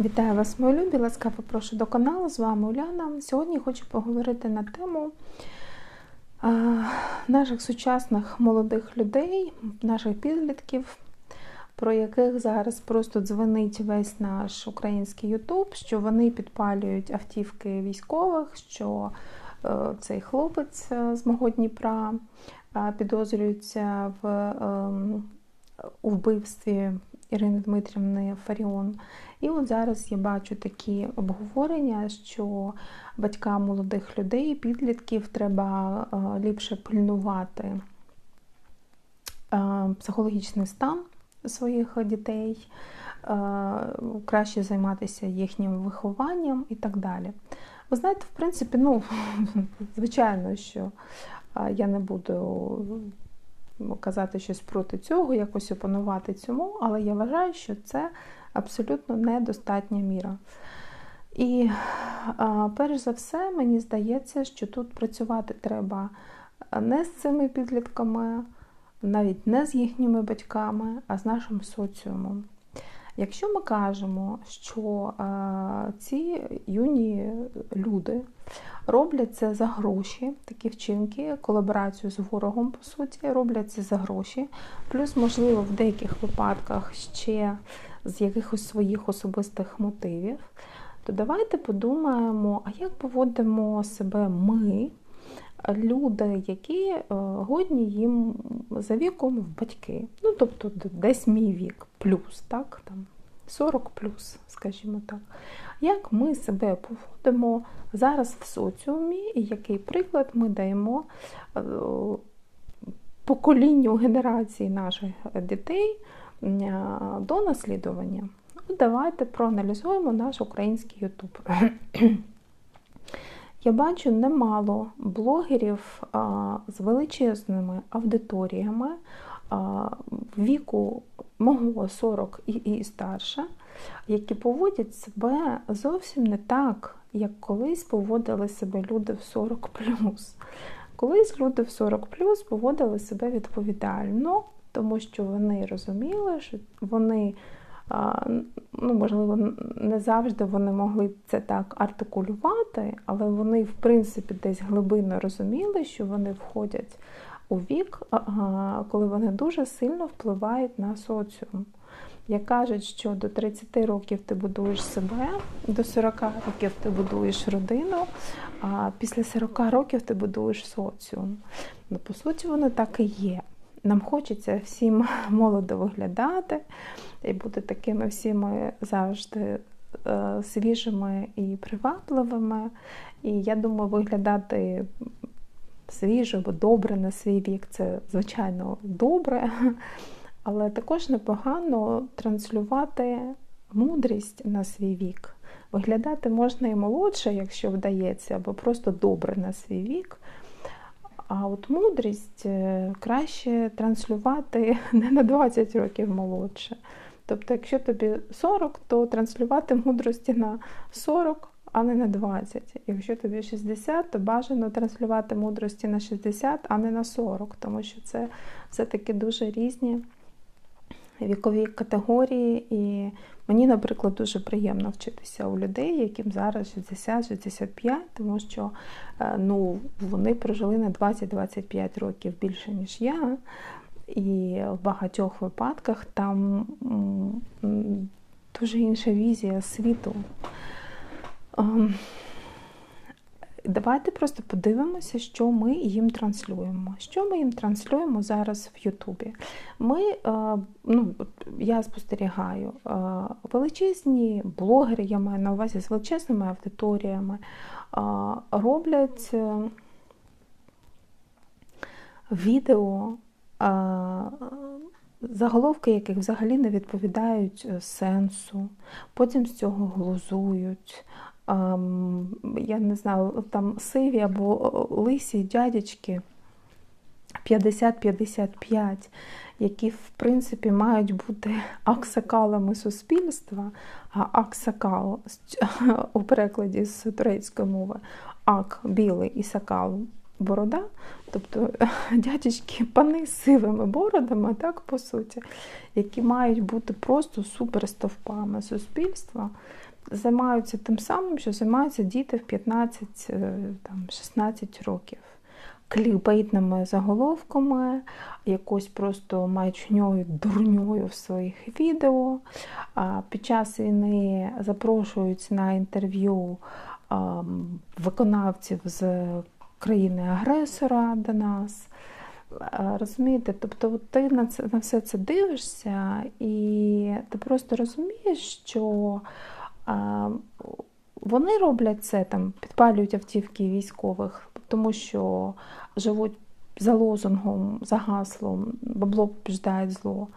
Вітаю вас, мої любі! Ласкаво прошу до каналу. З вами Уляна. Сьогодні хочу поговорити на тему е, наших сучасних молодих людей, наших підлітків, про яких зараз просто дзвонить весь наш український Ютуб, що вони підпалюють автівки військових, що е, цей хлопець е, з мого Дніпра підозрюється в ем, у вбивстві Ірини Дмитрівни Фаріон. І от зараз я бачу такі обговорення, що батькам молодих людей, підлітків треба е, ліпше пильнувати е, психологічний стан своїх дітей, е, краще займатися їхнім вихованням і так далі. Ви знаєте, в принципі, ну, звичайно, що я не буду казати щось проти цього, якось опанувати цьому, але я вважаю, що це абсолютно недостатня міра. І перш за все, мені здається, що тут працювати треба не з цими підлітками, навіть не з їхніми батьками, а з нашим соціумом. Якщо ми кажемо, що ці юні люди роблять це за гроші, такі вчинки, колаборацію з ворогом, по суті, роблять це за гроші, плюс, можливо, в деяких випадках ще з якихось своїх особистих мотивів, то давайте подумаємо, а як поводимо себе ми, люди, які е, годні їм за віком в батьки. Ну, тобто, десь мій вік, плюс, так, там, 40 плюс, скажімо так. Як ми себе поводимо зараз в соціумі, і який приклад ми даємо е, поколінню генерації наших дітей до наслідування? Ну, Давайте проаналізуємо наш український Ютуб. Я бачу немало блогерів а, з величезними аудиторіями а, віку мого 40 і, і старше, які поводять себе зовсім не так, як колись поводили себе люди в 40 Колись люди в 40 поводили себе відповідально, тому що вони розуміли, що вони ну, можливо, не завжди вони могли це так артикулювати, але вони, в принципі, десь глибинно розуміли, що вони входять у вік, коли вони дуже сильно впливають на соціум. Як кажуть, що до 30 років ти будуєш себе, до 40 років ти будуєш родину, а після 40 років ти будуєш соціум. Ну, По суті, воно так і є. Нам хочеться всім молодо виглядати і бути такими всіми завжди е, свіжими і привабливими. І я думаю, виглядати свіжо або добре на свій вік це, звичайно, добре, але також непогано транслювати мудрість на свій вік. Виглядати можна і молодше, якщо вдається, або просто добре на свій вік. А от мудрість е, краще транслювати не на 20 років молодше. Тобто, якщо тобі 40, то транслювати мудрості на 40, а не на 20. Якщо тобі 60, то бажано транслювати мудрості на 60, а не на 40, тому що це все-таки дуже різні вікові категорії. І мені, наприклад, дуже приємно вчитися у людей, яким зараз 60-65, тому що е, ну, вони прожили на 20-25 років більше, ніж я. І в багатьох випадках там дуже інша візія світу. Давайте просто подивимося, що ми їм транслюємо. Що ми їм транслюємо зараз в Ютубі? Ми, е, ну, Я спостерігаю, е, величезні блогери, я маю на увазі з величезними аудиторіями, е, роблять відео заголовки яких взагалі не відповідають сенсу, потім з цього глузують. Я не знаю, там сиві або лисі дядечки 50-55, які, в принципі, мають бути аксакалами суспільства, а аксакал у перекладі з турецької мови ак білий і сакал борода, тобто дядечки пани з сивими бородами, так по суті, які мають бути просто суперстовпами суспільства, займаються тим самим, що займаються діти в 15-16 років. Клікбейтними заголовками, якось просто маячньою дурньою в своїх відео. Під час війни запрошують на інтерв'ю виконавців з країни-агресора до нас. Розумієте, тобто ти на це на все це дивишся, і ти просто розумієш, що вони роблять це там, підпалюють автівки військових, тому що живуть за лозунгом, за гаслом, бабло побіждає зло.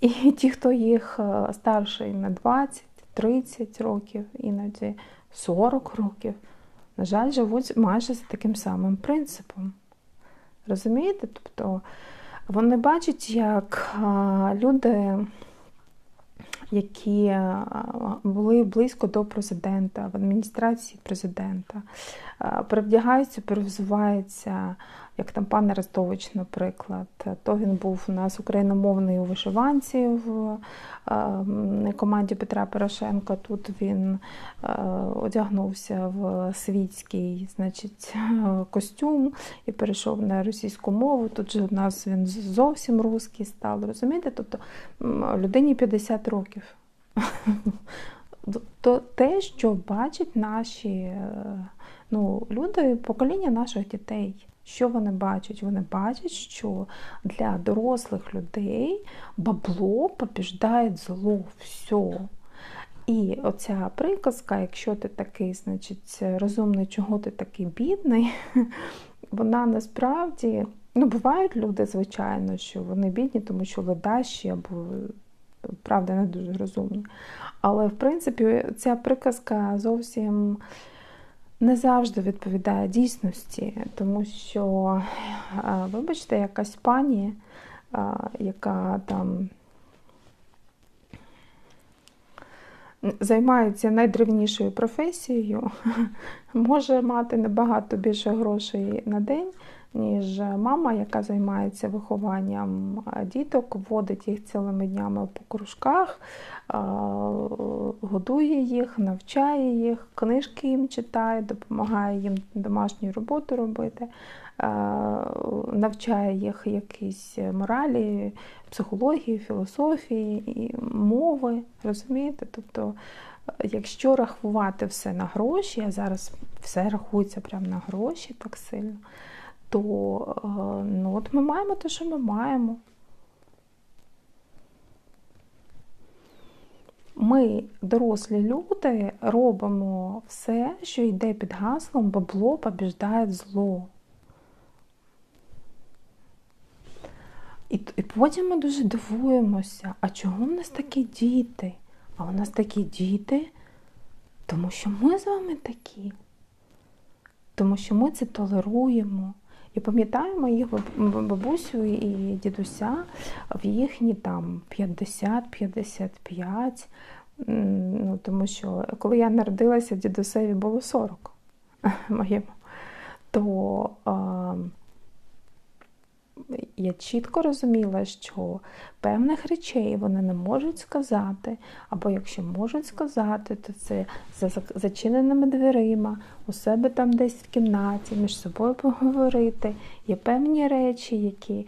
І ті, хто їх старший на 20-30 років, іноді 40 років, на жаль, живуть майже за таким самим принципом. Розумієте? Тобто вони бачать, як люди, які були близько до президента, в адміністрації президента, перевдягаються, перевзуваються як там пан Арестович, наприклад, то він був у нас україномовний у вишиванці в команді Петра Порошенка. Тут він одягнувся в світський значить, костюм і перейшов на російську мову. Тут же у нас він зовсім русський став. Розумієте? Тобто людині 50 років. То те, що бачать наші е, ну, люди, покоління наших дітей. Що вони бачать? Вони бачать, що для дорослих людей бабло побіждає зло, все. І оця приказка, якщо ти такий, значить, розумний, чого ти такий бідний, вона насправді, ну, бувають люди, звичайно, що вони бідні, тому що ледащі або, правда, не дуже розумні. Але, в принципі, ця приказка зовсім не завжди відповідає дійсності, тому що, вибачте, якась пані, яка там займається найдревнішою професією, може мати набагато більше грошей на день, ніж мама, яка займається вихованням діток, водить їх цілими днями по кружках, годує їх, навчає їх, книжки їм читає, допомагає їм домашню роботу робити, навчає їх якісь моралі, психології, філософії, мови. Розумієте? Тобто, якщо рахувати все на гроші, а зараз все рахується прямо на гроші так сильно то е, ну, от ми маємо те, що ми маємо. Ми, дорослі люди, робимо все, що йде під гаслом, бабло побіждає зло. І і потім ми дуже дивуємося, а чого в нас такі діти? А у нас такі діти, тому що ми з вами такі, тому що ми це толеруємо. І пам'ятаю моїх бабусю і дідуся в їхні там 50-55. Ну, Тому що коли я народилася, дідусеві було 40 моєму, то я чітко розуміла, що певних речей вони не можуть сказати, або якщо можуть сказати, то це за зачиненими дверима, у себе там десь в кімнаті, між собою поговорити. Є певні речі, які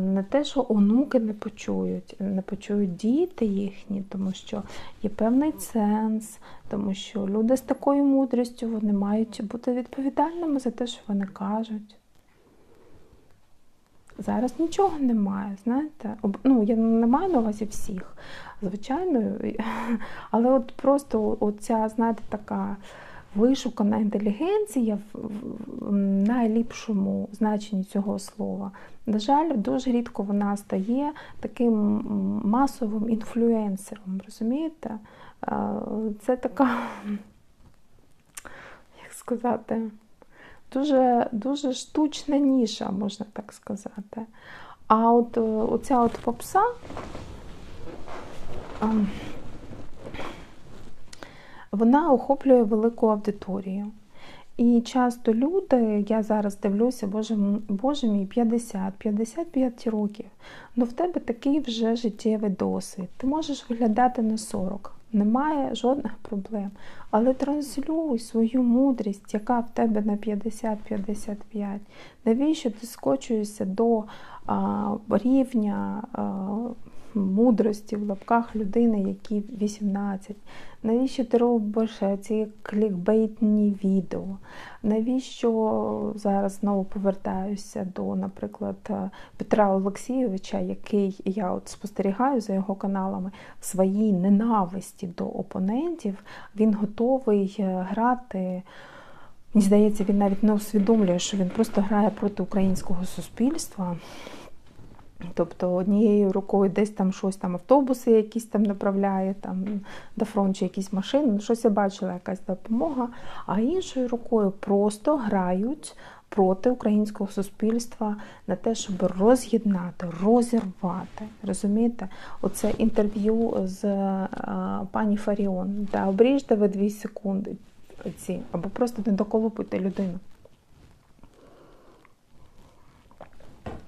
не те, що онуки не почують, не почують діти їхні, тому що є певний сенс, тому що люди з такою мудрістю вони мають бути відповідальними за те, що вони кажуть. Зараз нічого немає, знаєте. Ну, я не маю на увазі всіх, звичайно. Але от просто оця, знаєте, така вишукана інтелігенція в найліпшому значенні цього слова. На жаль, дуже рідко вона стає таким масовим інфлюенсером, розумієте? Це така, як сказати, дуже дуже штучна ніша, можна так сказати. А от е, оця от попса вона охоплює велику аудиторію. І часто люди, я зараз дивлюся, боже, боже мій, 50-55 років. Ну в тебе такий вже життєвий досвід. Ти можеш виглядати на 40. Немає жодних проблем. Але транслюй свою мудрість, яка в тебе на 50-55. Навіщо ти скочуєшся до а, рівня а, мудрості в лапках людини, які 18? Навіщо ти робиш е, ці клікбейтні відео? Навіщо зараз знову повертаюся до, наприклад, е, Петра Олексійовича, який я от спостерігаю за його каналами в своїй ненависті до опонентів, він готовий е, грати. Мені здається, він навіть не усвідомлює, що він просто грає проти українського суспільства. Тобто однією рукою десь там щось там автобуси якісь там направляє, там до фронту чи якісь машини, ну, щось я бачила, якась допомога, а іншою рукою просто грають проти українського суспільства на те, щоб роз'єднати, розірвати. Розумієте? Оце інтерв'ю з а, пані Фаріон. Да, обріжте ви дві секунди ці, або просто не доколупуйте людину.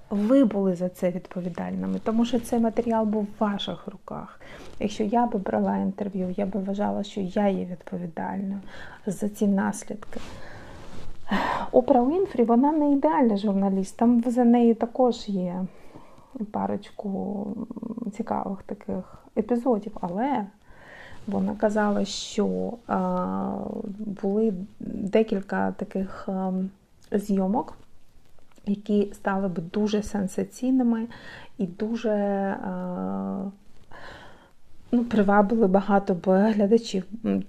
Ви були за це відповідальними, тому що цей матеріал був в ваших руках. Якщо я би брала інтерв'ю, я би вважала, що я є відповідальною за ці наслідки. Опра Уінфрі, вона не ідеальна журналіст, там за нею також є парочку цікавих таких епізодів, але вона казала, що а, були декілька таких а, зйомок які стали б дуже сенсаційними і дуже ну, привабили багато б глядачів.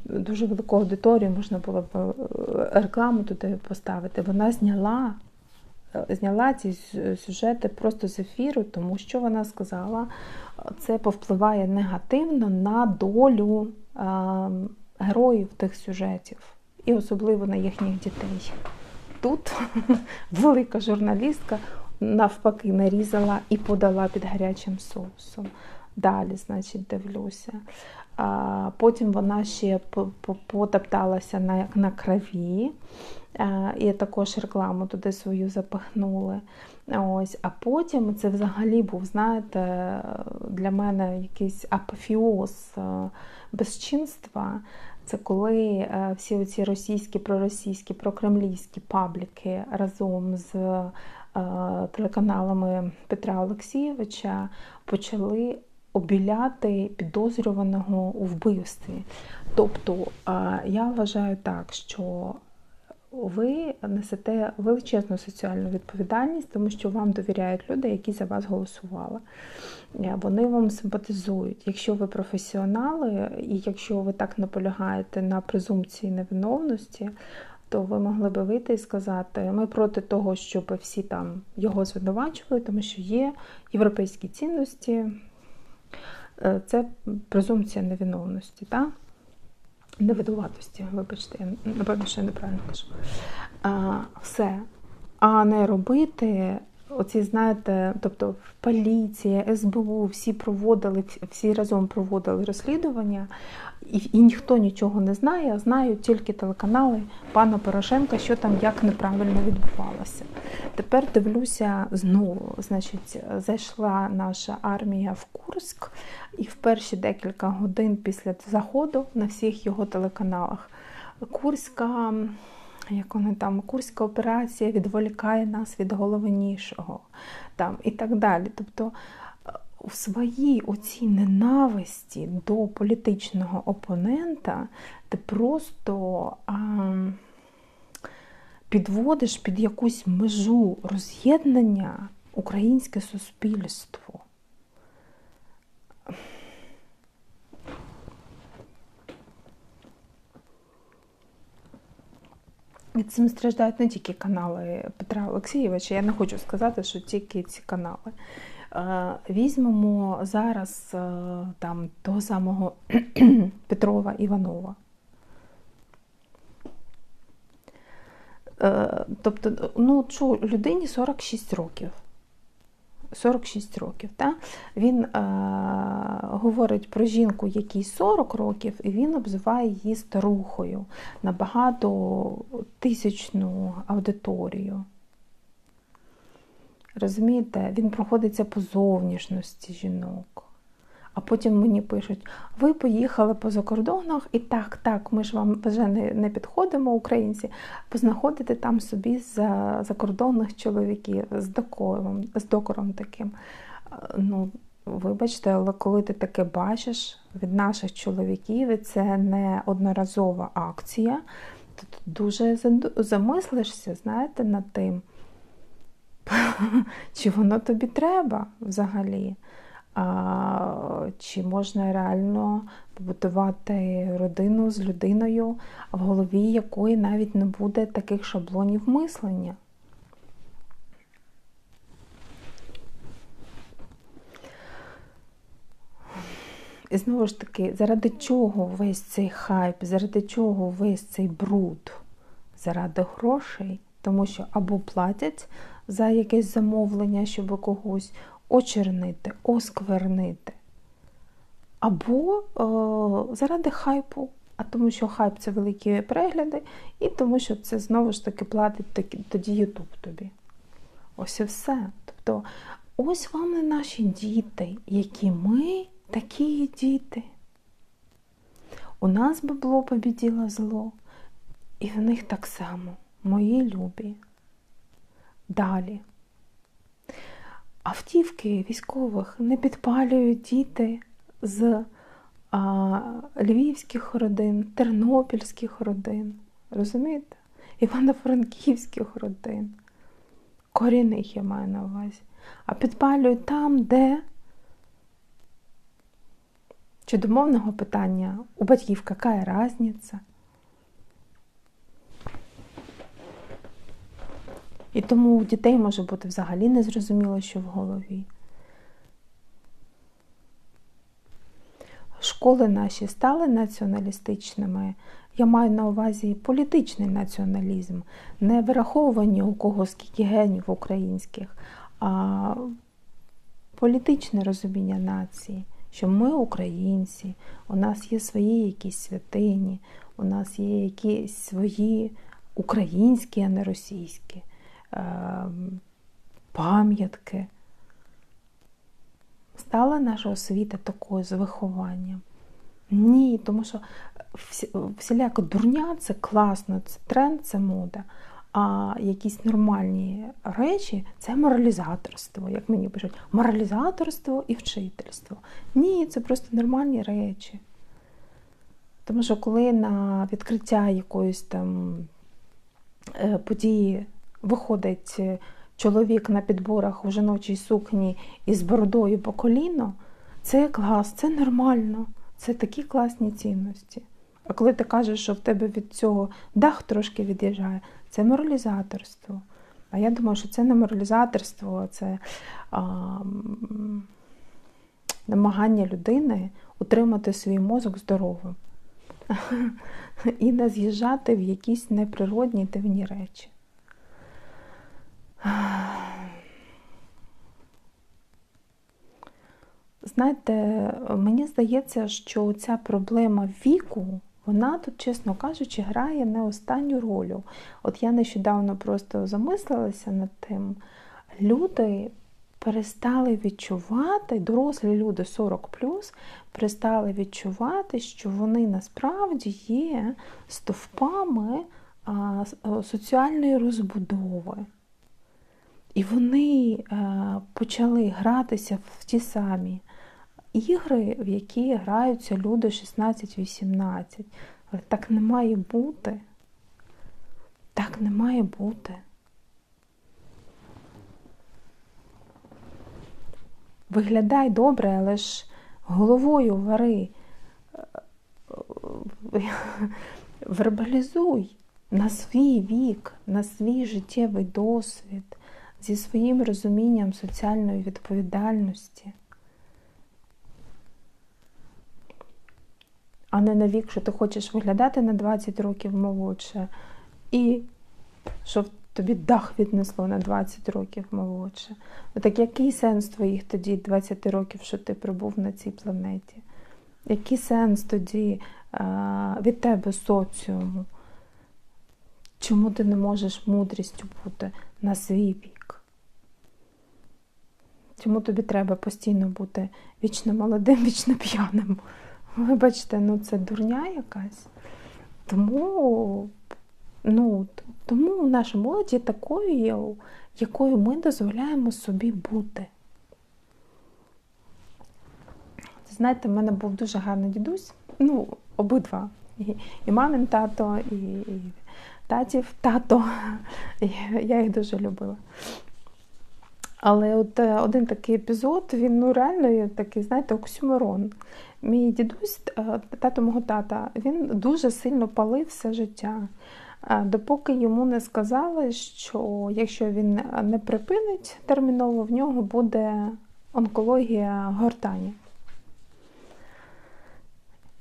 Дуже велику аудиторію можна було б е, рекламу туди поставити. Вона зняла. Е, зняла ці сюжети просто з ефіру, тому що вона сказала, це повпливає негативно на долю е, героїв тих сюжетів, і особливо на їхніх дітей тут велика журналістка навпаки нарізала і подала під гарячим соусом. Далі, значить, дивлюся. А, Потім вона ще потопталася на на крові, і також рекламу туди свою запахнули. Ось, А потім це взагалі був, знаєте, для мене якийсь апофіоз безчинства. Це коли е, всі ці російські, проросійські, прокремлівські пабліки разом з е, телеканалами Петра Олексійовича почали обіляти підозрюваного у вбивстві. Тобто е, я вважаю так, що ви несете величезну соціальну відповідальність, тому що вам довіряють люди, які за вас голосували. Е, вони вам симпатизують. Якщо ви професіонали, і якщо ви так наполягаєте на презумпції невиновності, то ви могли би вийти і сказати, ми проти того, щоб всі там його звинувачували, тому що є європейські цінності, е, це презумпція невиновності. Так? Невидуватості, вибачте, напевно, що я неправильно кажу. Все. А не робити. Оці, знаєте, тобто поліція, СБУ, всі проводили, всі разом проводили розслідування, і і ніхто нічого не знає, а знають тільки телеканали пана Порошенка, що там як неправильно відбувалося. Тепер дивлюся знову. Значить, зайшла наша армія в Курськ, і в перші декілька годин після заходу на всіх його телеканалах Курська. Як вони там, Курська операція відволікає нас від головнішого там, і так далі. Тобто у своїй оцій ненависті до політичного опонента ти просто а, підводиш під якусь межу роз'єднання українське суспільство. Від цим страждають не тільки канали Петра Олексійовича. Я не хочу сказати, що тільки ці канали. Е, візьмемо зараз е, там того самого Петрова Іванова. Е, тобто, ну, чу, людині 46 років. 46 років. Та? Він е, говорить про жінку, якій 40 років, і він обзиває її старухою на багато тисячну аудиторію. Розумієте, він проходиться по зовнішності жінок. А потім мені пишуть: ви поїхали по закордонах, і так, так, ми ж вам вже не не підходимо, українці, познаходите там собі за закордонних чоловіків з докором, з докором таким. Ну, Вибачте, але коли ти таке бачиш від наших чоловіків, і це не одноразова акція, то ти дуже замислишся, знаєте, над тим, чи воно тобі треба взагалі чи можна реально побудувати родину з людиною, в голові якої навіть не буде таких шаблонів мислення. І знову ж таки, заради чого весь цей хайп, заради чого весь цей бруд? Заради грошей, тому що або платять за якесь замовлення, щоб когось очернити, осквернити. Або о, е, заради хайпу, а тому що хайп це великі перегляди, і тому що це знову ж таки платить тоді Ютуб тобі. Ось і все. Тобто, ось вам не наші діти, які ми такі діти. У нас бабло побіділо зло, і в них так само, мої любі. Далі. Автівки військових не підпалюють діти з а, львівських родин, тернопільських родин, розумієте? Івано-франківських родин. Корінних я маю на увазі. А підпалюють там, де чи домовного питання у батьків яка різниця? І тому у дітей може бути взагалі незрозуміло, що в голові. Школи наші стали націоналістичними. Я маю на увазі політичний націоналізм, не вираховування у кого скільки генів українських, а політичне розуміння нації, що ми українці, у нас є свої якісь святині, у нас є якісь свої українські, а не російські. Ем, пам'ятки. Стала наша освіта такою з вихованням? Ні, тому що всіляко дурня це класно, це тренд, це мода. А якісь нормальні речі це моралізаторство, як мені пишуть, моралізаторство і вчительство. Ні, це просто нормальні речі. Тому що коли на відкриття якоїсь там е, події виходить е, чоловік на підборах у жіночій сукні із бородою по коліно, це клас, це нормально, це такі класні цінності. А коли ти кажеш, що в тебе від цього дах трошки від'їжджає, це моралізаторство. А я думаю, що це не моралізаторство, а це а, намагання людини утримати свій мозок здоровим і не з'їжджати в якісь неприродні дивні речі. Знаєте, мені здається, що ця проблема віку, вона тут, чесно кажучи, грає не останню роль. От я нещодавно просто замислилася над тим, люди перестали відчувати, дорослі люди 40 перестали відчувати, що вони насправді є стовпами соціальної розбудови. І вони е, почали гратися в ті самі ігри, в які граються люди 16-18. Так не має бути. Так не має бути. Виглядай добре, але ж головою вари, вербалізуй на свій вік, на свій життєвий досвід зі своїм розумінням соціальної відповідальності, а не на що ти хочеш виглядати на 20 років молодше, і що тобі дах віднесло на 20 років молодше. Так який сенс твоїх тоді 20 років, що ти пробув на цій планеті? Який сенс тоді а, від тебе соціуму? Чому ти не можеш мудрістю бути на свій вік? Чому тобі треба постійно бути вічно молодим, вічно п'яним? Вибачте, ну це дурня якась. Тому, ну, тому наша молодь є такою, якою ми дозволяємо собі бути. Знаєте, в мене був дуже гарний дідусь, ну, обидва. І, і мамин тато, і, і татів тато. Я їх дуже любила. Але от е, один такий епізод, він ну реально такий, знаєте, оксюморон. Мій дідусь, е, тато мого тата, він дуже сильно палив все життя. Е, Допоки йому не сказали, що якщо він не припинить терміново, в нього буде онкологія гортані.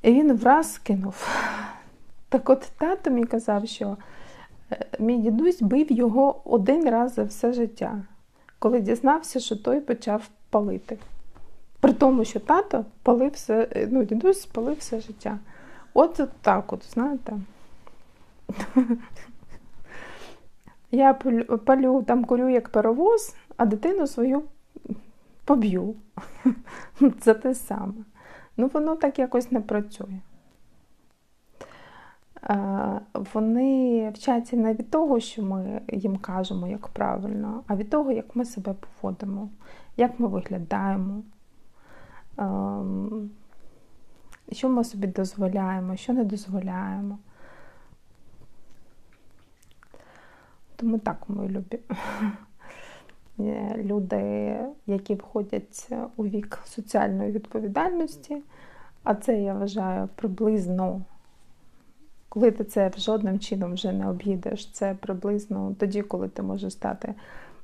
І він враз кинув. Так от тато мені казав, що мій дідусь бив його один раз за все життя коли дізнався, що той почав палити. При тому, що тато палив все, ну, дідусь палив все життя. От, от так, от, знаєте. Я палю, там курю як паровоз, а дитину свою поб'ю. Це те саме. Ну, воно так якось не працює. Вони вчаться не від того, що ми їм кажемо, як правильно, а від того, як ми себе поводимо, як ми виглядаємо, що ми собі дозволяємо, що не дозволяємо. Тому так, мої любі. Люди, які входять у вік соціальної відповідальності, а це я вважаю приблизно коли ти це жодним чином вже не об'їдеш, це приблизно тоді, коли ти можеш стати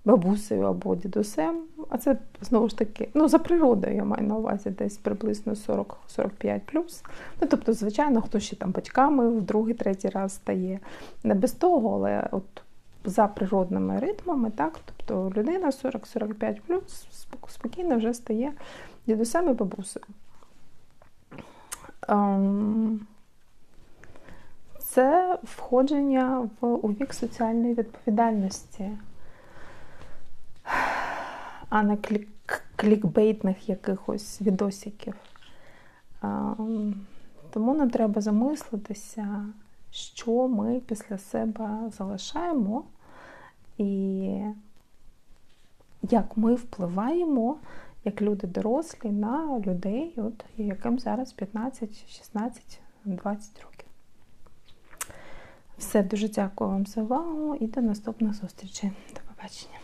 бабусею або дідусем. А це знову ж таки, ну за природою я маю на увазі десь приблизно 40-45 плюс. Ну, тобто, звичайно, хто ще там батьками в другий, третій раз стає. Не без того, але от за природними ритмами, так, тобто людина 40-45 плюс спокійно вже стає дідусем і бабусею. Це входження в у вік соціальної відповідальності, а не клік, клікбейтних якихось відосиків. Тому нам треба замислитися, що ми після себе залишаємо, і як ми впливаємо, як люди дорослі, на людей, от, яким зараз 15, 16, 20 років. Все, дуже дякую вам за увагу і до наступних зустрічей. До побачення.